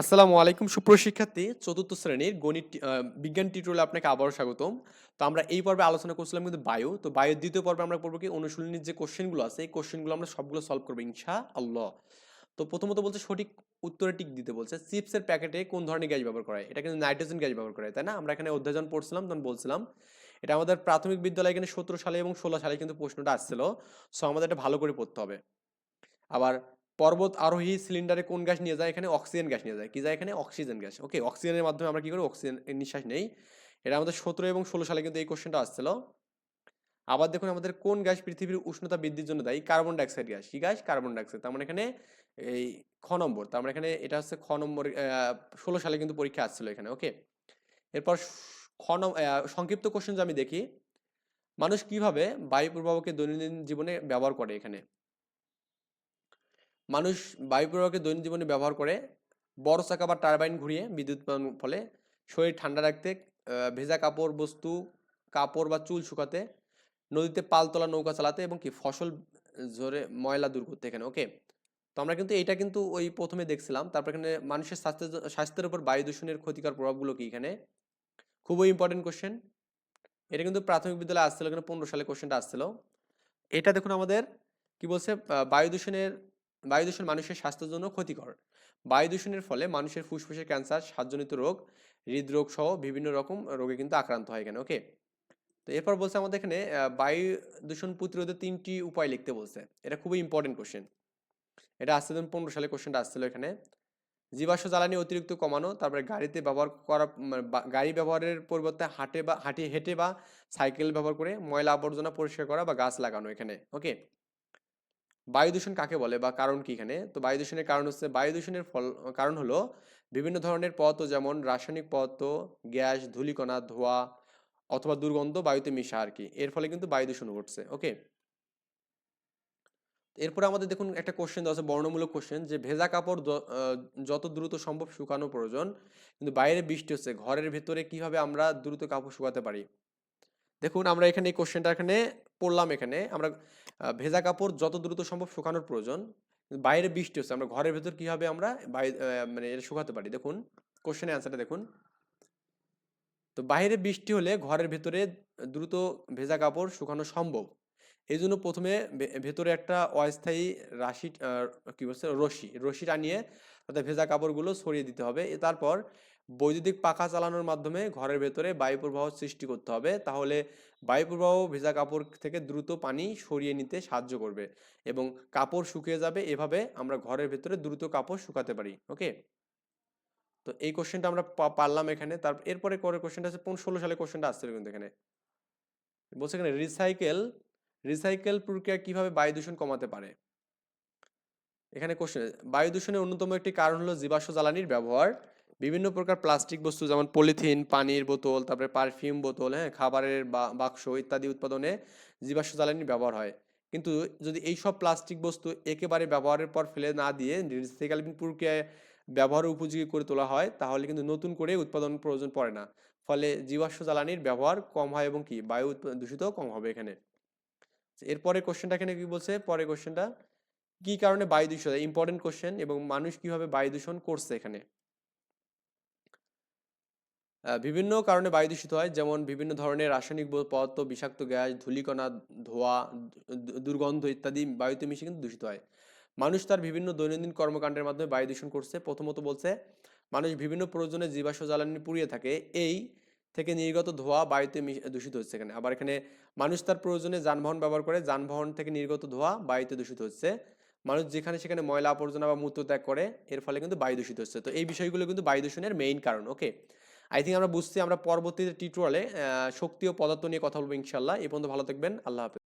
আসসালামু আলাইকুম সুপ্রশিক্ষার্থী চতুর্থ শ্রেণির গণিত বিজ্ঞান টিউটোরিয়ালে আপনাকে আবারও স্বাগতম। তো আমরা এই পর্বে আলোচনা করছিলাম কিন্তু বায়ু তো বায়ুর দ্বিতীয় পর্বে আমরা পড়ব কি, অনুশীলনীর যে কোশ্চেনগুলো আছে, এই কোশ্চেনগুলো আমরা সবগুলো সলভ করব ইনশা আল্লাহ তো প্রথমত বলছে সঠিক উত্তরে টিক দিতে বলছে চিপসের প্যাকেটে কোন ধরনের গ্যাস ব্যবহার করা এটা কিন্তু নাইট্রোজেন গ্যাস ব্যবহার করা তাই না? আমরা এখানে অধ্যায়ন পড়ছিলাম, তখন বলছিলাম, এটা আমাদের প্রাথমিক বিদ্যালয়ে এখানে সতেরো সালে এবং ষোলো সালে কিন্তু প্রশ্নটা আসছিল। সো আমাদের এটা ভালো করে পড়তে হবে। আবার পর্বত আরোহী সিলিন্ডারে কোন গ্যাস নিয়ে যায়? এখানে অক্সিজেন গ্যাস নিয়ে যায়। কি যায় এখানে? Oxygen gas. ওকে অক্সিজেনের মাধ্যমে আমরা কি করি অক্সিজেন নিঃশ্বাস নেই। এটা আমাদের সতেরো এবং ষোলো সালে কিন্তু এই কোশ্চেনটা আসছিল। আবার দেখুন আমাদের কোন গ্যাস পৃথিবীর উষ্ণতা বৃদ্ধির জন্য দায়ী? Carbon dioxide gas. কি গ্যাস? Carbon dioxide. তার মানে এখানে এই খ নম্বর। তার মানে এখানে এটা হচ্ছে খ নম্বর ষোলো সালে কিন্তু পরীক্ষা আসছিল এখানে। ওকে এরপর খ সংক্ষিপ্ত কোশ্চেন আমি দেখি। মানুষ কীভাবে বায়ু প্রবাহকে দৈনন্দিন জীবনে ব্যবহার করে এখানে? মানুষ বায়ু প্রবাহকে দৈনন্দিন জীবনে ব্যবহার করে বড় চাকা বা টারবাইন ঘুরিয়ে বিদ্যুৎ উৎপাদন ফলে শরীর ঠান্ডা রাখতে ভেজা কাপড়, বস্তু, কাপড় বা চুল শুকাতে, নদীতে পালতোলা নৌকা চালাতে এবং কি ফসল ঝরে ময়লা দূর করতে এখানে ওকে তো আমরা কিন্তু এটা কিন্তু ওই প্রথমে দেখছিলাম। তারপর এখানে মানুষের স্বাস্থ্যের জ- স্বাস্থ্যের উপর বায়ু দূষণের ক্ষতিকর প্রভাবগুলো কি এখানে? খুবই ইম্পর্টেন্ট কোশ্চেন এটা কিন্তু প্রাথমিক বিদ্যালয়ে আসছিল, এখানে পনেরো সালে কোশ্চেনটা আসছিল। এটা দেখুন আমাদের কি বলছে বায়ু দূষণের বায়ু দূষণ মানুষের স্বাস্থ্যের জন্য ক্ষতিকর। বায়ু দূষণের ফলে মানুষের ফুসফুসের ক্যান্সার শ্বাসজনিত রোগ, হৃদরোগ সহ বিভিন্ন রকম রোগে কিন্তু আক্রান্ত হয় এখানে ওকে তো এরপর বলছে আমাদের এখানে বায়ু দূষণ প্রতিরোধে তিনটি উপায় লিখতে বলছে। এটা খুবই ইম্পর্টেন্ট কোশ্চেন এটা আসছে পনেরো সালে কোশ্চেনটা আসছিল এখানে। জীবাশ্ম জ্বালানি অতিরিক্ত কমানো, তারপরে গাড়িতে ব্যবহার করা মানে গাড়ি ব্যবহারের পরিবর্তে হাঁটে বা, হাঁটি, হেঁটে বা সাইকেল ব্যবহার করে ময়লা আবর্জনা পরিষ্কার করা বা গাছ লাগানো এখানে ওকে বায়ু দূষণ কাকে বলে বা কারণ কি এখানে? তো বায়ু দূষণের কারণ হচ্ছে, বায়ু দূষণের ফল, কারণ হলো বিভিন্ন ধরনের পদার্থ যেমন রাসায়নিক পদার্থ, গ্যাস, ধূলিকণা, ধোঁয়া অথবা দুর্গন্ধ বায়ুতে মিশা আর কি। এর ফলে কিন্তু বায়ু দূষণ ঘটছে, ওকে? এরপরে আমাদের দেখুন একটা কোশ্চেন দেওয়া আছে, বর্ণমূলক কোশ্চেন যে ভেজা কাপড় যত দ্রুত সম্ভব শুকানো প্রয়োজন, কিন্তু বাইরে বৃষ্টি হচ্ছে, ঘরের ভেতরে কীভাবে আমরা দ্রুত কাপড় শুকাতে পারি? দেখুন, আমরা এখানে এই কোশ্চেনটা এখানে পড়লাম এখানে। আমরা ভেজা কাপড় যত দ্রুত সম্ভব শুকানোর প্রয়োজন। বাইরে বৃষ্টি হচ্ছে, আমরা ঘরের ভেতর কীভাবে আমরা? মানে এটা শুকাতে পারি। দেখুন কোশ্চেনের অ্যান্সারটা দেখুন। তো বাইরে বৃষ্টি হলে ঘরের ভেতরে দ্রুত ভেজা কাপড় শুকানো সম্ভব। এই জন্য প্রথমে ভেতরে একটা অস্থায়ী রাশি কি বলছে? রশি। রশি টানিয়ে তাতে ভেজা কাপড়গুলো ছড়িয়ে দিতে হবে। তারপর বৈদ্যুতিক পাখা চালানোর মাধ্যমে ঘরের ভেতরে বায়ু প্রবাহ সৃষ্টি করতে হবে। তাহলে বায়ু প্রবাহ ভেজা কাপড় থেকে দ্রুত পানি সরিয়ে নিতে সাহায্য করবে এবং কাপড় শুকিয়ে যাবে। এভাবে আমরা ঘরের ভেতরে দ্রুত কাপড় শুকাতে পারি। ওকে? তো এই কোশ্চেনটা আমরা পারলাম এখানে। তার, এরপরে করে কোশ্চেনটা আছে পনেরো ষোলো সালে কোশ্চেনটা আসছিল কিন্তু এখানে। বলছে এখানে রিসাইকেল রিসাইকেল প্রক্রিয়া কীভাবে বায়ু দূষণ কমাতে পারে? এখানে কোশ্চেন বায়ু দূষণের অন্যতম একটি কারণ হলো জীবাশ্ম জ্বালানির ব্যবহার। বিভিন্ন প্রকার প্লাস্টিক বস্তু, যেমন পলিথিন পানির বোতল, তারপরে পারফিউম বোতল হ্যাঁ খাবারের বাক্স ইত্যাদি উৎপাদনে জীবাশ্ম জ্বালানির ব্যবহার হয়। কিন্তু যদি এই সব প্লাস্টিক বস্তু একেবারে ব্যবহারের পর ফেলে না দিয়ে রিসাইকেলিং প্রক্রিয়ায় ব্যবহার উপযোগী করে তোলা হয়, তাহলে কিন্তু নতুন করে উৎপাদন প্রয়োজন পড়ে না। ফলে জীবাশ্ম জ্বালানির ব্যবহার কম হয় এবং কি? বায়ু দূষিত কম হবে এখানে। এরপরে কোশ্চেনটা এখানে কি বলছে? পরে কোশ্চেনটা কি কারণে বায়ু দূষণ ইম্পর্টেন্ট কোশ্চেন এবং মানুষ কীভাবে বায়ু দূষণ করছে এখানে? বিভিন্ন কারণে বায়ু দূষিত হয়। যেমন বিভিন্ন ধরনের রাসায়নিক পদার্থ, বিষাক্ত গ্যাস, ধূলিকণা, ধোঁয়া দুর্গন্ধ ইত্যাদি বায়ুতে মিশে কিন্তু দূষিত হয়। মানুষ তার বিভিন্ন দৈনন্দিন কর্মকাণ্ডের মাধ্যমে বায়ু দূষণ করছে। প্রথমত বলছে, মানুষ বিভিন্ন প্রয়োজনে জীবাশ্ম জ্বালানি পুড়িয়ে থাকে। এই থেকে নির্গত ধোঁয়া বায়ুতে দূষিত হচ্ছে এখানে। আবার এখানে মানুষ তার প্রয়োজনে যানবাহন ব্যবহার করে, যানবাহন থেকে নির্গত ধোঁয়া বায়ুতে দূষিত হচ্ছে। মানুষ যেখানে সেখানে ময়লা আবর্জনা বা মূত্র ত্যাগ করে, এর ফলে কিন্তু বায়ু দূষিত হচ্ছে। তো এই বিষয়গুলো কিন্তু বায়ু দূষণের মেইন কারণ ওকে আই থিঙ্ক আমরা বুঝছি, আমরা পরবর্তীতে টিটোয়ালে শক্তি ও পদার্থ নিয়ে কথা বলব ইনশাল্লাহ এই পর্যন্ত ভালো থাকবেন, আল্লাহ হাফেজ।